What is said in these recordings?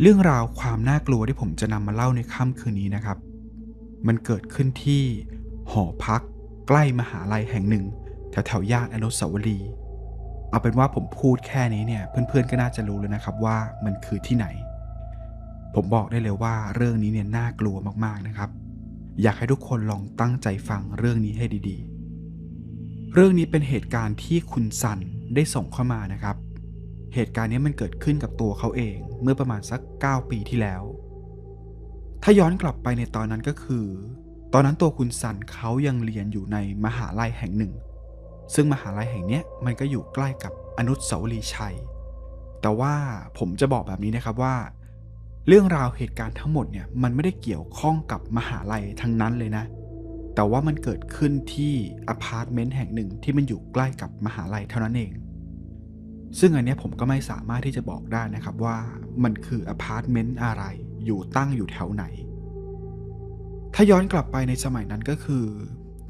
เรื่องราวความน่ากลัวที่ผมจะนำมาเล่าในค่ำคืนนี้นะครับ มันเกิดขึ้นที่หอพัก ใกล้มหาลัยแห่งหนึ่ง แถวแถวๆย่านอนุสาวรีย์เอาเป็นว่าผมพูดแค่นี้เนี่ยเพื่อนๆก็น่าจะรู้แล้วนะครับว่ามันคือที่ไหน ผมบอกได้เลยว่าเรื่องนี้เนี่ยน่ากลัวมากๆนะครับ อยากให้ทุกคนลองตั้งใจฟังเรื่องนี้ให้ดีๆ เรื่องนี้เป็นเหตุการณ์ที่คุณซันได้ส่งเข้ามานะครับ เหตุการณ์นี้มันเกิดขึ้นกับตัวเขาเองเมื่อประมาณสัก 9 ปีที่แล้ว ถ้าย้อนกลับไปในตอนนั้นก็คือ ตอนนั้นตัวคุณซันเขายังเรียนอยู่ในมหาลัยแห่งหนึ่ง ซึ่งมหาลัยแห่งนี้มันก็อยู่ใกล้กับอนุสาวรีย์ชัย แต่ว่าผมจะบอกแบบนี้นะครับว่า เรื่องราวเหตุการณ์ทั้งหมดเนี่ยมันไม่ได้เกี่ยวข้องกับมหาลัยทั้งนั้นเลยนะ แต่ว่ามันเกิดขึ้นที่อพาร์ตเมนต์แห่งหนึ่งที่มันอยู่ใกล้กับมหาลัยเท่านั้นเอง ซึ่งอันนี้ผมก็ไม่สามารถที่จะบอกได้นะครับว่ามันคืออพาร์ตเมนต์อะไร อยู่ตั้งอยู่แถวไหน ถ้าย้อนกลับไปในสมัยนั้นก็คือ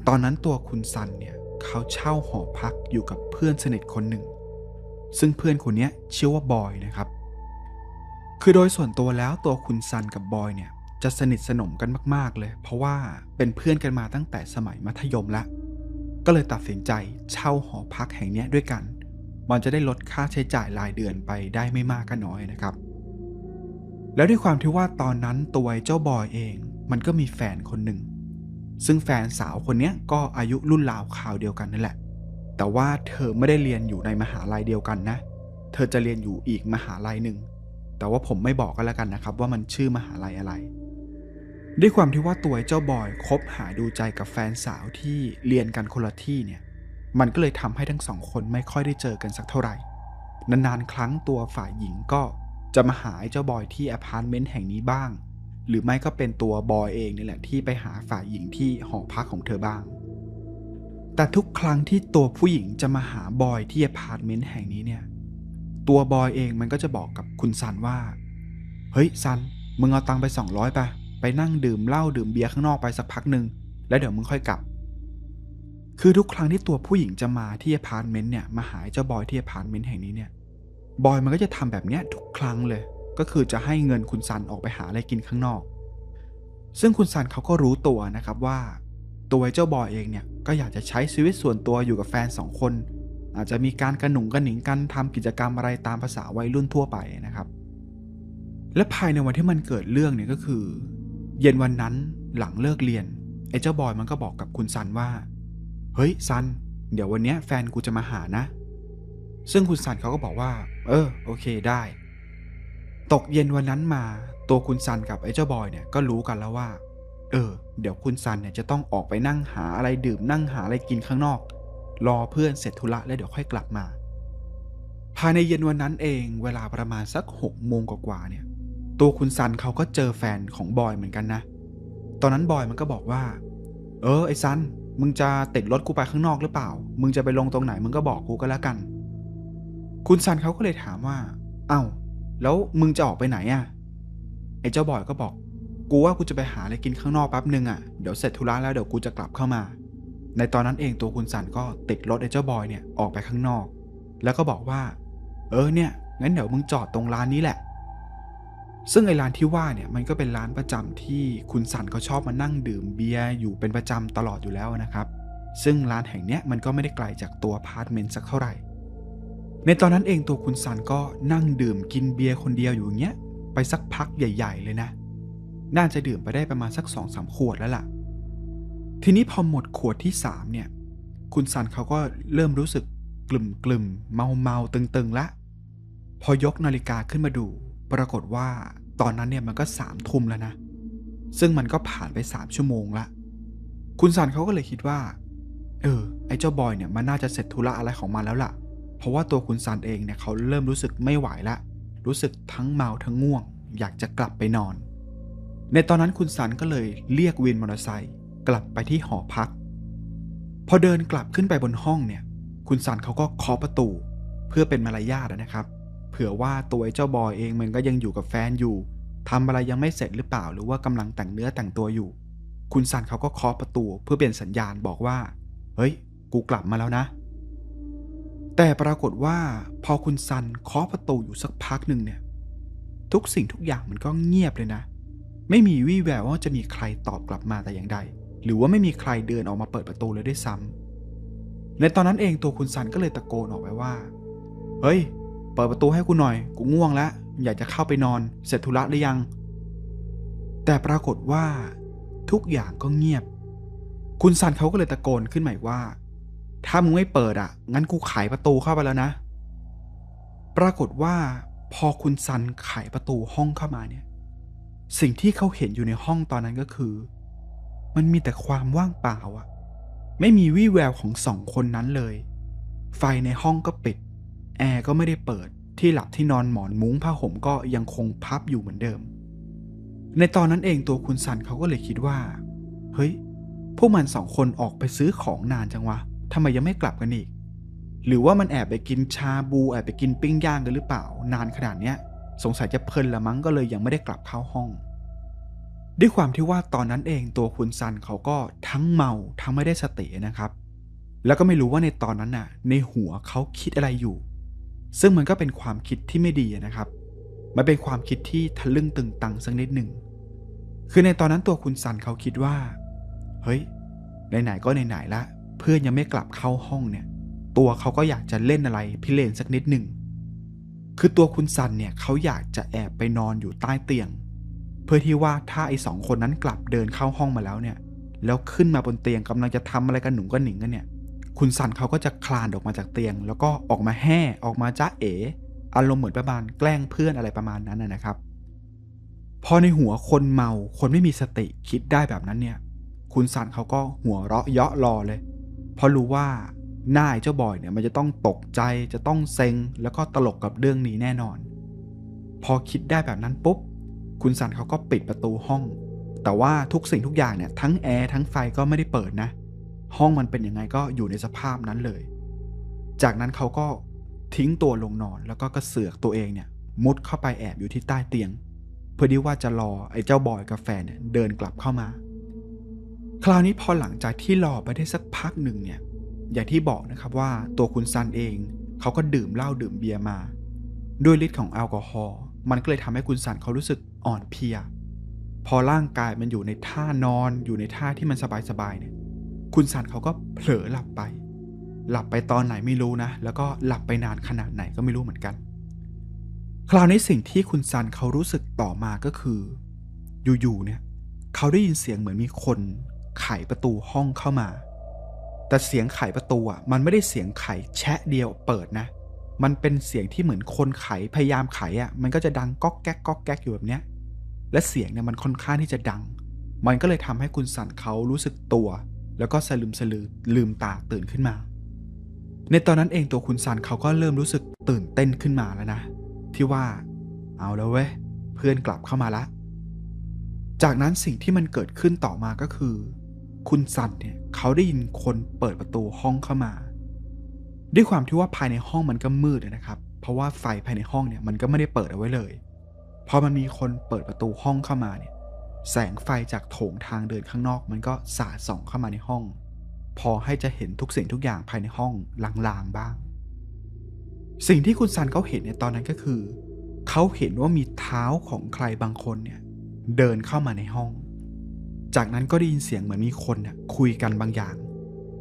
ตอนนั้นตัวคุณซันเนี่ยเขาเช่าหอพักอยู่กับเพื่อนสนิทคนหนึ่ง ซึ่งเพื่อนคนนี้ชื่อว่าบอยนะครับ คือโดยส่วนตัวแล้วตัวคุณซันกับบอยเนี่ยจะสนิทสนมกันมาก ๆ เลย เพราะว่าเป็นเพื่อนกันมาตั้งแต่สมัยมัธยมแล้วก็เลยตัดสินใจเช่าหอพักแห่งนี้ด้วยกัน มันจะได้ลดค่าใช้จ่ายรายเดือนไปได้ไม่มากก็น้อยนะครับ แล้วด้วยความที่ว่าตอนนั้นตัวเจ้าบอยเอง มันก็มีแฟนคนหนึ่ง ซึ่งแฟนสาวคนนี้ก็อายุรุ่นราวคราวเดียวกันนั่นแหละ แต่ว่าเธอไม่ได้เรียนอยู่ในมหาลัยเดียวกันนะ เธอจะเรียนอยู่อีกมหาลัยหนึ่ง แต่ว่าผมไม่บอกกันแล้วกันนะครับ ว่ามันชื่อมหาลัยอะไรด้วยความที่ว่าตัวเจ้าบอยคบหาดูใจกับแฟนสาวที่เรียนกันคนละที่เนี่ย มันก็เลยทำให้ทั้งสองคนไม่ค่อยได้เจอกันสักเท่าไหร่ นานๆครั้งตัวฝ่ายหญิงก็จะมาหาเจ้าบอยที่อพาร์ตเมนต์แห่งนี้บ้าง หรือไม่ก็เป็นตัวบอยเองนี่แหละที่ไปหาฝ่ายหญิงที่หอพักของเธอบ้าง แต่ทุกครั้งที่ตัวผู้หญิงจะมาหาบอยที่อพาร์ตเมนต์แห่งนี้เนี่ย ตัวบอยเองมันก็จะบอกกับคุณซันว่า เฮ้ยซัน มึงเอาตังค์ไป 200ไป ไปนั่งดื่มเหล้าดื่มเบียร์ข้างนอกไปสักพักหนึ่ง แล้วเดี๋ยวมึงค่อยกลับ คือทุกครั้งที่ตัวผู้หญิงจะมาที่อพาร์ตเมนต์เนี่ยมาหาเจ้าบอยที่อพาร์ตเมนต์แห่งนี้เนี่ยบอยมันก็จะทำแบบเนี้ยทุกครั้งเลย ก็คือจะให้เงินคุณซันออกไปหาอะไรกินข้างนอก ซึ่งคุณซันเขาก็รู้ตัวนะครับว่า ตัวเจ้าบอยเองเนี่ยก็อยากจะใช้ชีวิตส่วนตัวอยู่กับแฟนสองคน อาจจะมีการกระหนุงกระหนิงกันทำกิจกรรมอะไรตามภาษาวัยรุ่นทั่วไปนะครับ และภายในวันที่มันเกิดเรื่องเนี่ยก็คือ เย็นวันนั้นหลังเลิกเรียนไอ้เจ้าบอยมันก็บอกกับคุณซันว่า เฮ้ยซัน เดี๋ยววันเนี้ยแฟนกูจะมาหานะ ซึ่งคุณซันเขาก็บอกว่า เออ โอเคได้ ตกเย็นวันนั้นมาตัวคุณซันกับไอ้เจ้าบอยเนี่ยก็รู้กันแล้วว่า เออ เดี๋ยวคุณซันเนี่ยจะต้องออกไปนั่งหาอะไรดื่มนั่งหาอะไรกินข้างนอก รอเพื่อนเสร็จธุระแล้วเดี๋ยวค่อยกลับมา ภายในเย็นวันนั้นเองเวลาประมาณสักหกโมงกว่าเนี่ย ตัวคุณซันเขาก็เจอแฟนของบอยเหมือนกันนะ ตอนนั้นบอยมันก็บอกว่า เออไอ้ซัน มึงจะติดรถกูไปข้างนอกหรือเปล่า มึงจะไปลงตรงไหน มึงก็บอกกูก็แล้วกัน คุณซันเขาก็เลยถามว่า เอ้า แล้วมึงจะออกไปไหนอะ่ะ ไอ้เจ้าบอยก็บอก กูว่ากูจะไปหาอะไรกินข้างนอกแป๊บนึงอะ่ะ เดี๋ยวเสร็จธุระแล้วเดี๋ยวกูจะกลับเข้ามา ในตอนนั้นเองตัวคุณสันก็ติดรถไอ้เจ้าบอยเนี่ยออกไปข้างนอก แล้วก็บอกว่า เออเนี่ย งั้นเดี๋ยวมึงจอดตรงร้านนี้แหละ ซึ่งไอ้ร้านที่ว่าเนี่ยมันก็เป็นร้านประจำที่คุณสันเขาชอบมานั่งดื่มเบียร์อยู่เป็นประจำตลอดอยู่แล้วนะครับ ซึ่งร้านแห่งเนี้ยมันก็ไม่ได้ไกลจากตัวพาร์ทเมนต์สักเท่าไหร่ ในตอนนั้นเองตัวคุณซันก็นั่งดื่มกินเบียร์คนเดียวอยู่อย่างเงี้ยไปสักพักใหญ่ ๆ เลยนะ น่าจะดื่มไปได้ประมาณสักสองสามขวดแล้วล่ะ ทีนี้พอหมดขวดที่สามเนี่ย คุณซันเขาก็เริ่มรู้สึกกลุ่มกลุ่มเมาเมาๆตึงๆละ พอยกนาฬิกาขึ้นมาดู ปรากฏว่าตอนนั้นเนี่ยมันก็สามทุ่มแล้วนะ ซึ่งมันก็ผ่านไปสามชั่วโมงละ คุณซันเขาก็เลยคิดว่า เออ ไอ้เจ้าบอยเนี่ยมันน่าจะเสร็จธุระอะไรของมันแล้วล่ะ เพราะว่าตัวคุณซันเองเนี่ยเขาเริ่มรู้สึกไม่ไหวละ รู้สึกทั้งเมาทั้งง่วง อยากจะกลับไปนอน ในตอนนั้นคุณซันก็เลยเรียกวินมอเตอร์ไซค์กลับไปที่หอพัก พอเดินกลับขึ้นไปบนห้องเนี่ย คุณซันเขาก็เคาะประตู เพื่อเป็นมารยาทนะครับ เผื่อว่าตัวไอ้เจ้าบอยเองมันก็ยังอยู่กับแฟนอยู่ทำอะไรยังไม่เสร็จหรือเปล่าหรือว่ากำลังแต่งเนื้อแต่งตัวอยู่ คุณซันเขาก็เคาะประตูเพื่อเป็นสัญญาณบอกว่า เฮ้ย กูกลับมาแล้วนะ แต่ปรากฏว่าพอคุณซันเคาะประตูอยู่สักพักหนึ่งเนี่ย ทุกสิ่งทุกอย่างมันก็เงียบเลยนะ ไม่มีวี่แววว่าจะมีใครตอบกลับมาแต่อย่างใด หรือว่าไม่มีใครเดินออกมาเปิดประตูเลยด้วยซ้ำในตอนนั้นเองตัวคุณซันก็เลยตะโกนออกไปว่า เฮ้ย เปิดประตูให้กูหน่อย กูง่วงแล้ว อยากจะเข้าไปนอน เสร็จธุระหรือยัง แต่ปรากฏว่าทุกอย่างก็เงียบ คุณซันเขาก็เลยตะโกนขึ้นใหม่ว่า ถ้ามึงไม่เปิดอะ งั้นกูไขประตูเข้าไปแล้วนะ ปรากฏว่า พอคุณซันไขประตูห้องเข้ามาเนี่ย สิ่งที่เขาเห็นอยู่ในห้องตอนนั้นก็คือ มันมีแต่ความว่างเปล่าอะ ไม่มีวี่แววของสองคนนั้นเลย ไฟในห้องก็ปิด แอร์ก็ไม่ได้เปิดที่หลับที่นอนหมอนมุ้งผ้าห่มก็ยังคงพับอยู่เหมือนเดิม ในตอนนั้นเองตัวคุณซันเขาก็เลยคิดว่า เฮ้ย พวกมันสองคนออกไปซื้อของนานจังวะทำไมยังไม่กลับกันอีก หรือว่ามันแอบไปกินชาบูแอบไปกินปิ้งย่างกันหรือเปล่า นานขนาดเนี้ย สงสัยจะเพลินละมั้งก็เลยยังไม่ได้กลับเข้าห้อง ด้วยความที่ว่าตอนนั้นเองตัวคุณซันเขาก็ทั้งเมาทั้งไม่ได้สตินะครับ แล้วก็ไม่รู้ว่าในตอนนั้นน่ะ ในหัวเขาคิดอะไรอยู่ ซึ่งมันก็เป็นความคิดที่ไม่ดีนะครับ มันเป็นความคิดที่ทะลึ่งตึงตังสักนิดหนึ่ง คือในตอนนั้นตัวคุณซันเขาคิดว่า เฮ้ย ไหนๆก็ไหนๆละ เพื่อนยังไม่กลับเข้าห้องเนี่ย ตัวเขาก็อยากจะเล่นอะไรพิเรนสักนิดหนึ่ง คือตัวคุณซันเนี่ยเขาอยากจะแอบไปนอนอยู่ใต้เตียง เพื่อที่ว่าถ้าไอ้สองคนนั้นกลับเดินเข้าห้องมาแล้วเนี่ย แล้วขึ้นมาบนเตียงกำลังจะทำอะไรกันหนุ่งกันหนิงกันเนี่ย คุณซันเขาก็จะคลานออกมาจากเตียง แล้วก็ออกมาแห่ออกมาจ้าเอ๋อารมณ์เหมือนประมาณแกล้งเพื่อนอะไรประมาณนั้นนะครับ พอในหัวคนเมาคนไม่มีสติคิดได้แบบนั้นเนี่ย คุณซันเขาก็หัวเราะเยาะรอเลย เพราะรู้ว่าหน้าเจ้าบอยเนี่ยมันจะต้องตกใจจะต้องเซ็ง แล้วก็ตลกกับเรื่องนี้แน่นอน พอคิดได้แบบนั้นปุ๊บ คุณซันเขาก็ปิดประตูห้อง แต่ว่าทุกสิ่งทุกอย่างเนี่ยทั้งแอร์ทั้งไฟก็ไม่ได้เปิดนะ ห้องมันเป็นยังไงก็อยู่ในสภาพนั้นเลย จากนั้นเขาก็ทิ้งตัวลงนอนแล้วก็กระเสือกตัวเองเนี่ย มุดเข้าไปแอบอยู่ที่ใต้เตียง เพื่อที่ว่าจะรอไอ้เจ้าบอยกับแฟนเนี่ยเดินกลับเข้ามา คราวนี้พอหลังจากที่รอไปได้สักพักหนึ่งเนี่ย อย่างที่บอกนะครับว่าตัวคุณซันเองเขาก็ดื่มเหล้าดื่มเบียร์มา ด้วยฤทธิ์ของแอลกอฮอล์มันก็เลยทำให้คุณซันเขารู้สึกอ่อนเพลีย พอร่างกายมันอยู่ในท่านอนอยู่ในท่าที่มันสบายๆเนี่ย คุณซันเขาก็เผลอหลับไป หลับไปตอนไหนไม่รู้นะ แล้วก็หลับไปนานขนาดไหนก็ไม่รู้เหมือนกัน คราวนี้สิ่งที่คุณซันเขารู้สึกต่อมาก็คือ อยู่ๆเนี่ย เขาได้ยินเสียงเหมือนมีคนไขประตูห้องเข้ามา แต่เสียงไขประตูอะมันไม่ได้เสียงไขแชะเดียวเปิดนะ มันเป็นเสียงที่เหมือนคนไขพยายามไขอะ มันก็จะดังก๊อกแก๊กก๊อกแก๊กอยู่แบบเนี้ย และเสียงเนี่ยมันค่อนข้างที่จะดัง มันก็เลยทำให้คุณสันเขารู้สึกตัว แล้วก็สลืมสลือลืมตาตื่นขึ้นมา ในตอนนั้นเองตัวคุณสันเขาก็เริ่มรู้สึกตื่นเต้นขึ้นมาแล้วนะ ที่ว่า เอาแล้วเว้ยเพื่อนกลับเข้ามาละ จากนั้นสิ่งที่มันเกิดขึ้นต่อมาก็คือ คุณสันเนี่ยเขาได้ยินคนเปิดประตูห้องเข้ามา ด้วยความที่ว่าภายในห้องมันก็มืดนะครับ เพราะว่าไฟภายในห้องเนี่ยมันก็ไม่ได้เปิดเอาไว้เลยพอมันมีคนเปิดประตูห้องเข้ามาเนี่ย แสงไฟจากโถงทางเดินข้างนอกมันก็สาดส่องเข้ามาในห้อง พอให้จะเห็นทุกสิ่งทุกอย่างภายในห้องลางๆบ้าง สิ่งที่คุณซันเขาเห็นในตอนนั้นก็คือ เขาเห็นว่ามีเท้าของใครบางคนเนี่ยเดินเข้ามาในห้อง จากนั้นก็ได้ยินเสียงเหมือนมีคนเนี่ยคุยกันบางอย่าง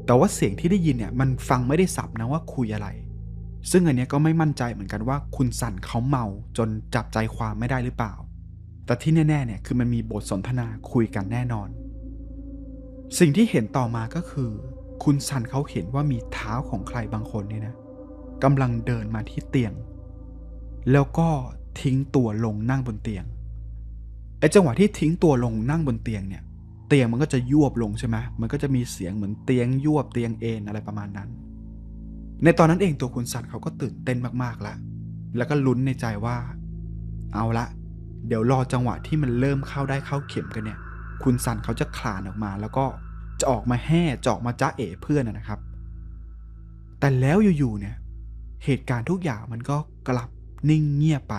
แต่ว่าเสียงที่ได้ยินเนี่ยมันฟังไม่ได้สับนะว่าคุยอะไร ซึ่งอันนี้ก็ไม่มั่นใจเหมือนกันว่าคุณสันเขาเมาจนจับใจความไม่ได้หรือเปล่า แต่ที่แน่ๆเนี่ยคือมันมีบทสนทนาคุยกันแน่นอน สิ่งที่เห็นต่อมาก็คือ คุณสันเขาเห็นว่ามีเท้าของใครบางคนเนี่ยนะกำลังเดินมาที่เตียง แล้วก็ทิ้งตัวลงนั่งบนเตียงไอ้จังหวะที่ทิ้งตัวลงนั่งบนเตียงเนี่ย เตียงมันก็จะยวบลงใช่ไหมมันก็จะมีเสียงเหมือนเตียงยวบเตียงเอ็นอะไรประมาณนั้น ในตอนนั้นเองตัวคุณสันเขาก็ตื่นเต้นมากๆแล้วแล้วก็ลุ้นในใจว่า เอาละ เดี๋ยวรอจังหวะที่มันเริ่มเข้าได้เข้าเข็มกันเนี่ย คุณสันเขาจะคลานออกมา แล้วก็จะออกมาแห่จะออกมาจ้าเอ๋เพื่อนนะนะครับ แต่แล้วอยู่ๆเนี่ย เหตุการณ์ทุกอย่างมันก็กลับนิ่งเงียบไป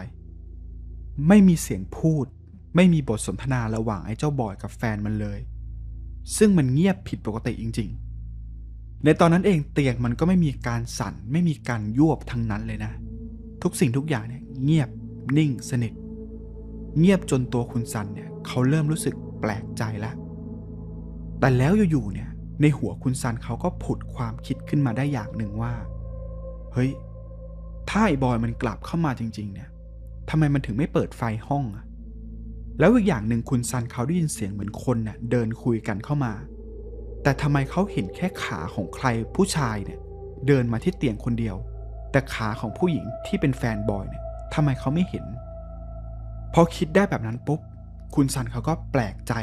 ไม่มีเสียงพูด ไม่มีบทสนทนาระหว่างไอ้เจ้าบอยกับแฟนมันเลย ซึ่งมันเงียบผิดปกติจริง ๆ ในตอนนั้นเองเตียงมันก็ไม่มีการสั่น ไม่มีการยวบทั้งนั้นเลยนะ ทุกสิ่งทุกอย่างเนี่ยเงียบนิ่งสนิท เงียบจนตัวคุณซันเนี่ยเขาเริ่มรู้สึกแปลกใจแล้วแต่แล้วอยู่ๆเนี่ยในหัวคุณซันเขาก็ผุดความคิดขึ้นมาได้อย่างหนึ่งว่า เฮ้ย ถ้าไอ้บอยมันกลับเข้ามาจริง ๆ เนี่ยทำไมมันถึงไม่เปิดไฟห้องอะแล้วอีกอย่างหนึ่งคุณซันเขาได้ยินเสียงเหมือนคนน่ะเดินคุยกันเข้ามา แต่ทำไมเขาเห็นแค่ขาของใครผู้ชายเนี่ย เดินมาที่เตียงคนเดียว แต่ขาของผู้หญิงที่เป็นแฟนบอยเนี่ยทำไมเขาไม่เห็น พอคิดได้แบบนั้นปุ๊บ คุณซันเขาก็แปลกใจ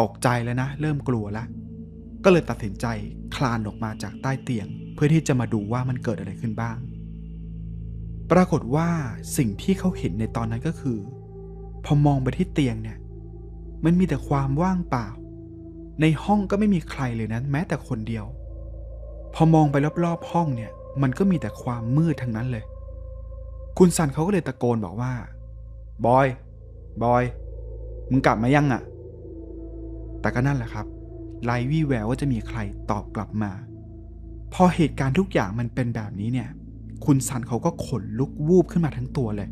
ตกใจแล้วนะ เริ่มกลัวแล้วก็เลยตัดสินใจคลานออกมาจากใต้เตียง เพื่อที่จะมาดูว่ามันเกิดอะไรขึ้นบ้าง ปรากฏว่าสิ่งที่เขาเห็นในตอนนั้นก็คือ พอมองไปที่เตียงเนี่ย มันมีแต่ความว่างเปล่า ในห้องก็ไม่มีใครเลยนะแม้แต่คนเดียว พอมองไปรอบๆห้องเนี่ย มันก็มีแต่ความมืดทั้งนั้นเลย คุณซันเขาก็เลยตะโกนบอกว่า บอย บอย มึงกลับมายังอะ่ะ แต่ก็นั่นแหละครับไร้วี่แววว่าจะมีใครตอบกลับมา พอเหตุการณ์ทุกอย่างมันเป็นแบบนี้เนี่ย คุณซันเขาก็ขนลุกวูบขึ้นมาทั้งตัวเลย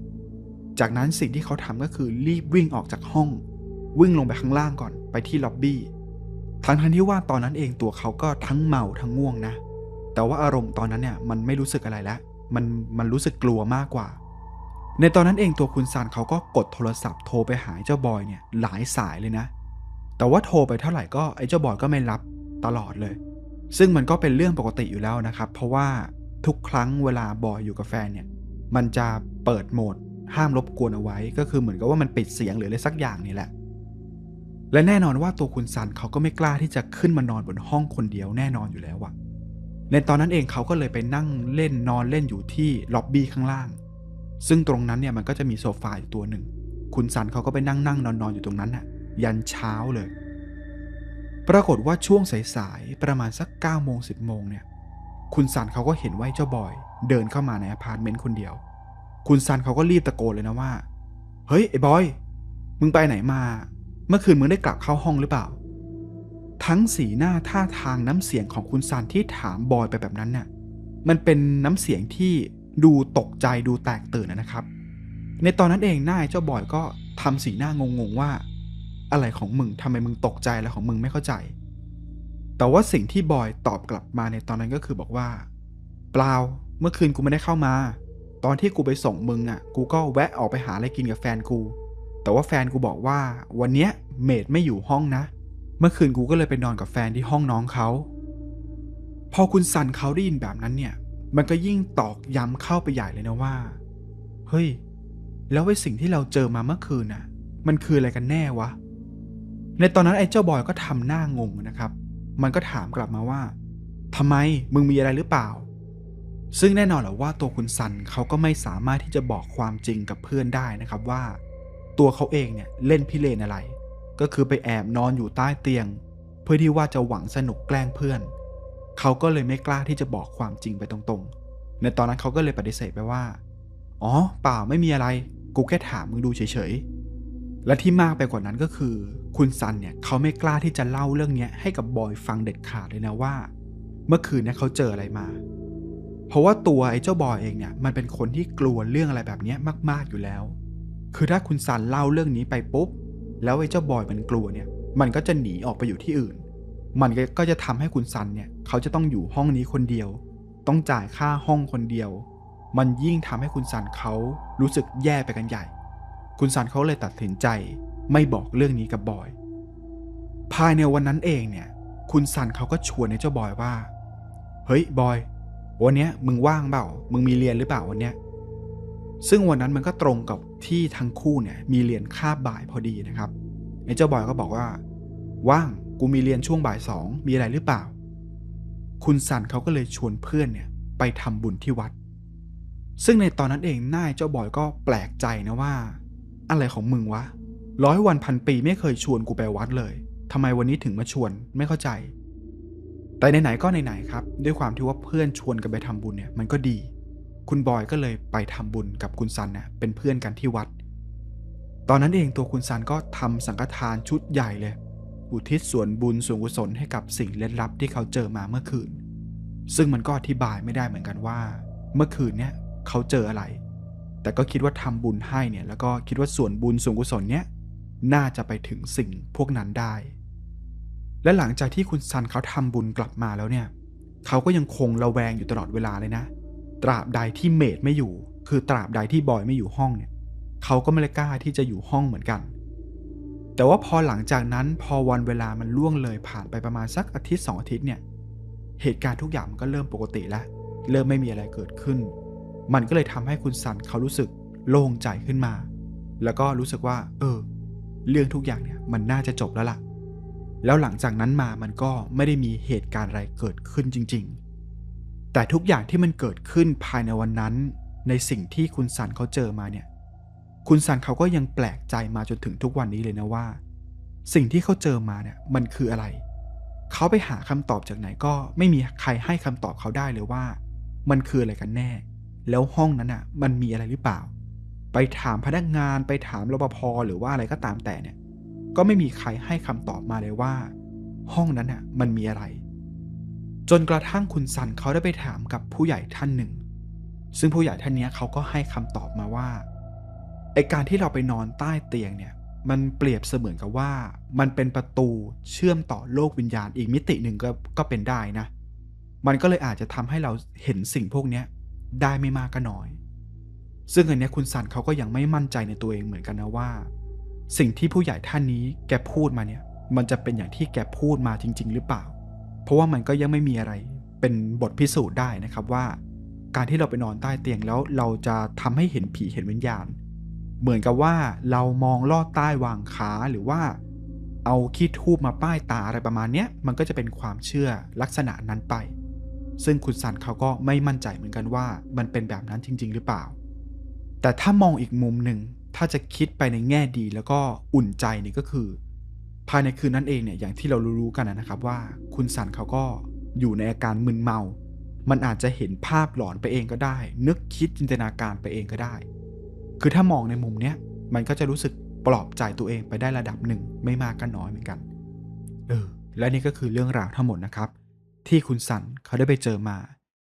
จากนั้นสิ่งที่เขาทำก็คือรีบวิ่งออกจากห้อง วิ่งลงไปข้างล่างก่อนไปที่ล็อบบี้ทั้งทันที่ว่าตอนนั้นเองตัวเขาก็ทั้งเมาทั้งง่วงนะ แต่ว่าอารมณ์ตอนนั้นเนี่ยมันไม่รู้สึกอะไรแล้ว มันมันรู้สึกกลัวมากกว่า ในตอนนั้นเองตัวคุณซันเขาก็กดโทรศัพท์โทรไปหาเจ้าบอยเนี่ยหลายสายเลยนะ แต่ว่าโทรไปเท่าไหร่ก็ไอ้เจ้าบอยก็ไม่รับตลอดเลย ซึ่งมันก็เป็นเรื่องปกติอยู่แล้วนะครับ เพราะว่าทุกครั้งเวลาบอยอยู่กับแฟนเนี่ย มันจะเปิดโหมดห้ามรบกวนเอาไว้ ก็คือเหมือนกับว่ามันปิดเสียงหรืออะไรสักอย่างนี่แหละ และแน่นอนว่าตัวคุณซันเขาก็ไม่กล้าที่จะขึ้นมานอนบนห้องคนเดียวแน่นอนอยู่แล้วอะในตอนนั้นเองเขาก็เลยไปนั่งเล่นนอนเล่นอยู่ที่ล็อบบี้ข้างล่าง ซึ่งตรงนั้นเนี่ยมันก็จะมีโซฟาอยู่ตัวหนึ่ง คุณซันเขาก็ไปนั่งนั่งนอนนอนอยู่ตรงนั้นน่ะ ยันเช้าเลย ปรากฏว่าช่วงสายๆ ประมาณสัก9โมง10โมงเนี่ย คุณซันเขาก็เห็นว่าเจ้าบอย เดินเข้ามาในอพาร์ตเมนต์คนเดียว คุณซันเขาก็รีบตะโกนเลยนะว่า เฮ้ยไอ้บอย มึงไปไหนมา เมื่อคืนมึงได้กลับเข้าห้องหรือเปล่า ทั้งสีหน้าท่าทางน้ำเสียงของคุณซันที่ถามบอยไปแบบนั้นน่ะ มันเป็นน้ำเสียงที่ ดูตกใจดูแตกตื่นนะครับ ในตอนนั้นเองหน้าเจ้าบอยก็ทำสีหน้างงๆว่า อะไรของมึงทำไมมึงตกใจอะไรของมึงไม่เข้าใจ แต่ว่าสิ่งที่บอยตอบกลับมาในตอนนั้นก็คือบอกว่า เปล่าเมื่อคืนกูไม่ได้เข้ามา ตอนที่กูไปส่งมึงอะ กูก็แวะออกไปหาอะไรกินกับแฟนกู แต่ว่าแฟนกูบอกว่า วันเนี้ยเมดไม่อยู่ห้องนะ เมื่อคืนกูก็เลยไปนอนกับแฟนที่ห้องน้องเขาพอคุณซันเขาได้ยินแบบนั้นเนี่ย มันก็ยิ่งตอกย้ำเข้าไปใหญ่เลยนะว่า เฮ้ย แล้วไอ้สิ่งที่เราเจอมาเมื่อคืนน่ะ มันคืออะไรกันแน่วะ ในตอนนั้นไอ้เจ้าบอยก็ทำหน้างงนะครับ มันก็ถามกลับมาว่าทำไมมึงมีอะไรหรือเปล่า ซึ่งแน่นอนแหละว่าตัวคุณซันเขาก็ไม่สามารถที่จะบอกความจริงกับเพื่อนได้นะครับว่า ตัวเขาเองเนี่ยเล่นพิเรนอะไร ก็คือไปแอบนอนอยู่ใต้เตียง เพื่อที่ว่าจะหวังสนุกแกล้งเพื่อน เขาก็เลยไม่กล้าที่จะบอกความจริงไปตรงๆ ในตอนนั้นเขาก็เลยปฏิเสธไปว่า อ๋อ เปล่าไม่มีอะไร กูแค่ถามมึงดูเฉยๆ และที่มากไปกว่านั้นก็คือ คุณซันเนี่ยเขาไม่กล้าที่จะเล่าเรื่องนี้ให้กับบอยฟังเด็ดขาดเลยนะว่า เมื่อคืนเนี่ยเขาเจออะไรมา เพราะว่าตัวไอ้เจ้าบอยเองเนี่ยมันเป็นคนที่กลัวเรื่องอะไรแบบนี้มาก ๆอยู่แล้ว คือถ้าคุณซันเล่าเรื่องนี้ไปปุ๊บ แล้วไอ้เจ้าบอยมันกลัวเนี่ย มันก็จะหนีออกไปอยู่ที่อื่น มันก็จะทำให้คุณซันเนี่ยเขาจะต้องอยู่ห้องนี้คนเดียว ต้องจ่ายค่าห้องคนเดียว มันยิ่งทำให้คุณซันเขารู้สึกแย่ไปกันใหญ่ คุณซันเขาเลยตัดสินใจ ไม่บอกเรื่องนี้กับบอย ภายในวันนั้นเองเนี่ย คุณซันเขาก็ชวนในเจ้าบอยว่า เฮ้ยบอยวันเนี้ยมึงว่างเปล่า มึงมีเรียนหรือเปล่าวันเนี้ย ซึ่งวันนั้นมันก็ตรงกับที่ทั้งคู่เนี่ยมีเรียนคาบบ่ายพอดีนะครับไอ้เจ้าบอยก็บอกว่า ว่าง กูมีเรียนช่วงบ่ายสองมีอะไรหรือเปล่า คุณสันเขาก็เลยชวนเพื่อนเนี่ยไปทำบุญที่วัด ซึ่งในตอนนั้นเองนายเจ้าบอยก็แปลกใจนะว่า อะไรของมึงวะร้อยวันพันปีไม่เคยชวนกูไปวัดเลยทำไมวันนี้ถึงมาชวนไม่เข้าใจ แต่ไหนๆก็ไหนๆครับ ด้วยความที่ว่าเพื่อนชวนกันไปทำบุญเนี่ยมันก็ดี คุณบอยก็เลยไปทำบุญกับคุณซันนะเป็นเพื่อนกันที่วัด ตอนนั้นเองตัวคุณซันก็ทำสังฆทานชุดใหญ่เลย อุทิศส่วนบุญส่วนกุศลให้กับสิ่งเล่นลับที่เขาเจอมาเมื่อคืน ซึ่งมันก็อธิบายไม่ได้เหมือนกันว่า เมื่อคืนเนี้ยเขาเจออะไร แต่ก็คิดว่าทำบุญให้เนี่ยแล้วก็คิดว่าส่วนบุญส่วนกุศลเนี้ยน่าจะไปถึงสิ่งพวกนั้นได้ และหลังจากที่คุณซันเขาทำบุญกลับมาแล้วเนี่ย เขาก็ยังคงระแวงอยู่ตลอดเวลาเลยนะ ตราบใดที่เมดไม่อยู่ คือตราบใดที่บอยไม่อยู่ห้องเนี่ย เขาก็ไม่เลยกล้าที่จะอยู่ห้องเหมือนกัน แต่ว่าพอหลังจากนั้นพอวันเวลามันล่วงเลยผ่านไปประมาณสักอาทิตย์สองอาทิตย์เนี่ย เหตุการณ์ทุกอย่างมันก็เริ่มปกติแล้ว เริ่มไม่มีอะไรเกิดขึ้น มันก็เลยทำให้คุณสันเขารู้สึกโล่งใจขึ้นมา แล้วก็รู้สึกว่า เออ เรื่องทุกอย่างเนี่ยมันน่าจะจบแล้วล่ะ แล้วหลังจากนั้นมามันก็ไม่ได้มีเหตุการณ์อะไรเกิดขึ้นจริง ๆ แต่ทุกอย่างที่มันเกิดขึ้นภายในวันนั้น ในสิ่งที่คุณสันเขาเจอมาเนี่ย คุณสันเขาก็ยังแปลกใจมาจนถึงทุกวันนี้เลยนะว่า สิ่งที่เขาเจอมาเนี่ยมันคืออะไร เขาไปหาคำตอบจากไหนก็ไม่มีใครให้คำตอบเขาได้เลยว่า มันคืออะไรกันแน่ แล้วห้องนั้นอะ มันมีอะไรหรือเปล่า ไปถามพนักงานไปถามรปภหรือว่าอะไรก็ตามแต่เนี่ย ก็ไม่มีใครให้คำตอบมาเลยว่า ห้องนั้นอะ มันมีอะไร จนกระทั่งคุณสันเขาได้ไปถามกับผู้ใหญ่ท่านหนึ่ง ซึ่งผู้ใหญ่ท่านนี้เขาก็ให้คำตอบมาว่า ไอการที่เราไปนอนใต้เตียงเนี่ย มันเปรียบเสมือนกับว่า มันเป็นประตูเชื่อมต่อโลกวิญญาณอีกมิติหนึ่งก็ก็เป็นได้นะ มันก็เลยอาจจะทำให้เราเห็นสิ่งพวกเนี้ยได้ไม่มากก็น้อย ซึ่งอันเนี้ยคุณสันเขาก็ยังไม่มั่นใจในตัวเองเหมือนกันนะว่า สิ่งที่ผู้ใหญ่ท่านนี้แกพูดมาเนี่ย มันจะเป็นอย่างที่แกพูดมาจริง ๆ หรือเปล่า เพราะว่ามันก็ยังไม่มีอะไรเป็นบทพิสูจน์ได้นะครับว่า การที่เราไปนอนใต้เตียงแล้วเราจะทำให้เห็นผีเห็นวิญญาณ เหมือนกับว่าเรามองลอดใต้วางขาหรือว่า เอาขี้ทูบมาป้ายตาอะไรประมาณเนี้ยมันก็จะเป็นความเชื่อลักษณะนั้นไป ซึ่งคุณสันเขาก็ไม่มั่นใจเหมือนกันว่ามันเป็นแบบนั้นจริง ๆ หรือเปล่า แต่ถ้ามองอีกมุมหนึ่งถ้าจะคิดไปในแง่ดีแล้วก็อุ่นใจนี่ก็คือ ภายในคืนนั้นเองเนี่ยอย่างที่เรารู้ๆกันนะครับว่า คุณสันเขาก็อยู่ในอาการมึนเมา มันอาจจะเห็นภาพหลอนไปเองก็ได้ นึกคิดจินตนาการไปเองก็ได้ คือถ้ามองในมุมเนี้ยมันก็จะรู้สึกปลอบใจตัวเองไปได้ระดับหนึ่งไม่มากก็น้อยเหมือนกัน เออ และนี่ก็คือเรื่องราวทั้งหมดนะครับ ที่คุณสันเขาได้ไปเจอมา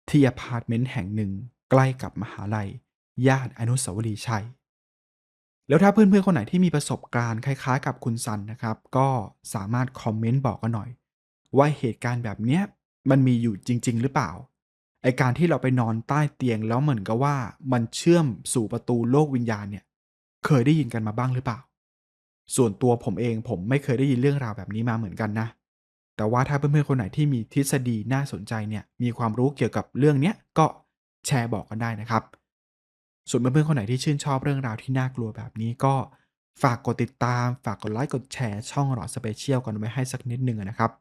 ที่อพาร์ตเมนต์แห่งหนึ่ง ใกล้กับมหาลัย ย่านอนุสาวรีย์ชัย แล้วถ้าเพื่อนๆคนไหนที่มีประสบการณ์คล้ายๆ กับคุณซันนะครับ ก็สามารถคอมเมนต์บอกกันหน่อย ว่าเหตุการณ์แบบเนี้ยมันมีอยู่จริง ๆ หรือเปล่า ไอการที่เราไปนอนใต้เตียงแล้วเหมือนกับว่ามันเชื่อมสู่ประตูโลกวิญญาณเนี่ย เคยได้ยินกันมาบ้างหรือเปล่า ส่วนตัวผมเองผมไม่เคยได้ยินเรื่องราวแบบนี้มาเหมือนกันนะ แต่ว่าถ้าเพื่อนๆคนไหนที่มีทฤษฎีน่าสนใจเนี่ย มีความรู้เกี่ยวกับเรื่องเนี้ยก็แชร์บอกกันได้นะครับ ส่วนเพื่อนๆคนไหนที่ชื่นชอบเรื่องราวที่น่ากลัวแบบนี้ก็ฝากกดติดตาม ฝากกดไลค์ กดแชร์ช่องหลอดสเปเชียลกันไว้ให้สักนิดหนึ่งนะครับ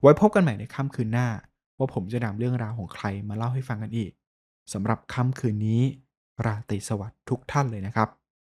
ไว้พบกันใหม่ในค่ำคืนหน้า ว่าผมจะนำเรื่องราวของใครมาเล่าให้ฟังกันอีกสำหรับค่ำคืนนี้ ราตรีสวัสดิ์ทุกท่านเลยนะครับ